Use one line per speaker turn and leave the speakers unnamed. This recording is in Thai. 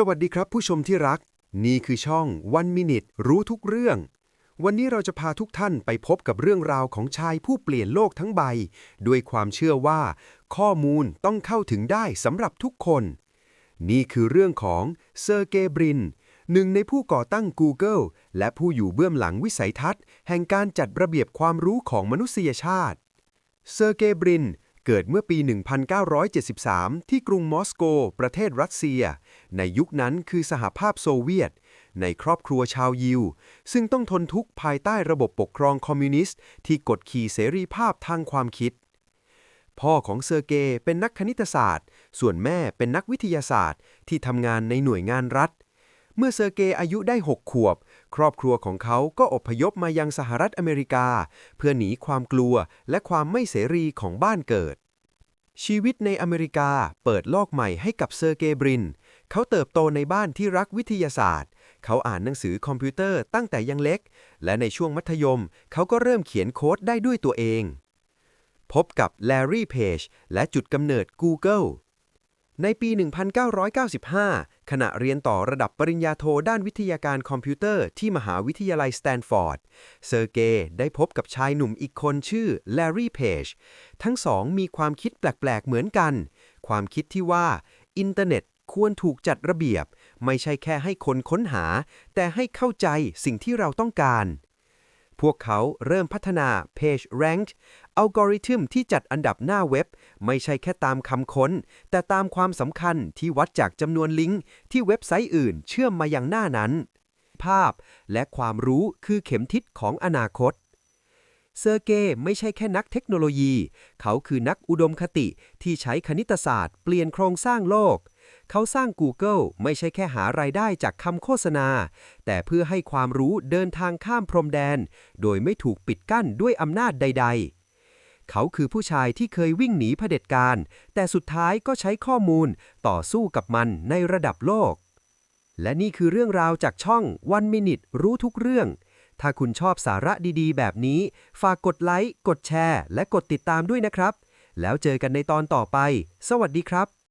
สวัสดีครับผู้ชมที่รัก นี่คือช่อง One Minute รู้ทุกเรื่อง วันนี้เราจะพาทุกท่านไปพบกับเรื่องราวของชายผู้เปลี่ยนโลกทั้งใบ ด้วยความเชื่อว่า ข้อมูลต้องเข้าถึงได้สำหรับทุกคน นี่คือเรื่องของเซอร์เกย์บริน หนึ่งในผู้ก่อตั้ง Google และผู้อยู่เบื้องหลังวิสัยทัศน์ แห่งการจัดระเบียบความรู้ของมนุษยชาติ เซอร์เกย์บริน เกิดเมื่อปี 1973 ที่กรุงมอสโก ประเทศรัสเซีย ในยุคนั้นคือสหภาพโซเวียต ในครอบครัวชาวยิว ซึ่งต้องทนทุกข์ภายใต้ระบบปกครองคอมมิวนิสต์ ที่กดขี่เสรีภาพทางความคิด พ่อของเซอร์เกย์เป็นนักคณิตศาสตร์ ส่วนแม่เป็นนักวิทยาศาสตร์ ที่ทำงานในหน่วยงานรัฐ เมื่อเซอร์เกย์อายุได้ 6 ขวบ ครอบครัวของเขาก็อพยพมายังสหรัฐอเมริกา เพื่อหนีความกลัวและความไม่เสรีของบ้านเกิด ชีวิตในอเมริกาเปิดโลกใหม่ให้กับเซอร์เกย์บริน เขาเติบโตในบ้านที่รักวิทยาศาสตร์ เขาอ่านหนังสือคอมพิวเตอร์ตั้งแต่ยังเล็ก และในช่วงมัธยม เขาก็เริ่มเขียนโค้ดได้ด้วยตัวเอง พบกับแลรี่เพจและจุดกำเนิด Google ในปี 1995 ขณะเรียนต่อระดับปริญญาโทด้านวิทยาการคอมพิวเตอร์ที่มหาวิทยาลัยสแตนฟอร์ด เซอร์เกย์ได้พบกับชายหนุ่มอีกคนชื่อแลรี่เพจ ทั้งสองมีความคิดแปลก ๆ เหมือนกัน ความคิดที่ว่าอินเทอร์เน็ตควรถูกจัดระเบียบ ไม่ใช่แค่ให้คนค้นหา แต่ให้เข้าใจสิ่งที่เราต้องการ พวกเขาเริ่มพัฒนา Page Rank อัลกอริทึมที่จัดอันดับหน้าเว็บ ไม่ใช่แค่ตามคำค้น แต่ตามความสำคัญที่วัดจากจำนวนลิงก์ที่เว็บไซต์อื่นเชื่อมมายังหน้านั้น ภาพและความรู้คือเข็มทิศของอนาคต เซอร์เกย์ไม่ใช่แค่นักเทคโนโลยี เขาคือนักอุดมคติที่ใช้คณิตศาสตร์ เปลี่ยนโครงสร้างโลก เขาสร้าง Google ไม่ใช่แค่หารายได้จากคำโฆษณา แต่เพื่อให้ความรู้เดินทางข้ามพรมแดน โดยไม่ถูกปิดกั้นด้วยอำนาจใด ๆเขาคือผู้ชายที่เคยวิ่งหนีเผด็จการ แต่สุดท้ายก็ใช้ข้อมูลต่อสู้กับมันในระดับโลก และนี่คือเรื่องราวจากช่อง One Minute รู้ทุกเรื่อง ถ้าคุณชอบสาระดีๆ แบบนี้ ฝากกดไลค์ กดแชร์ และกดติดตามด้วยนะครับ แล้วเจอกันในตอนต่อไป สวัสดีครับ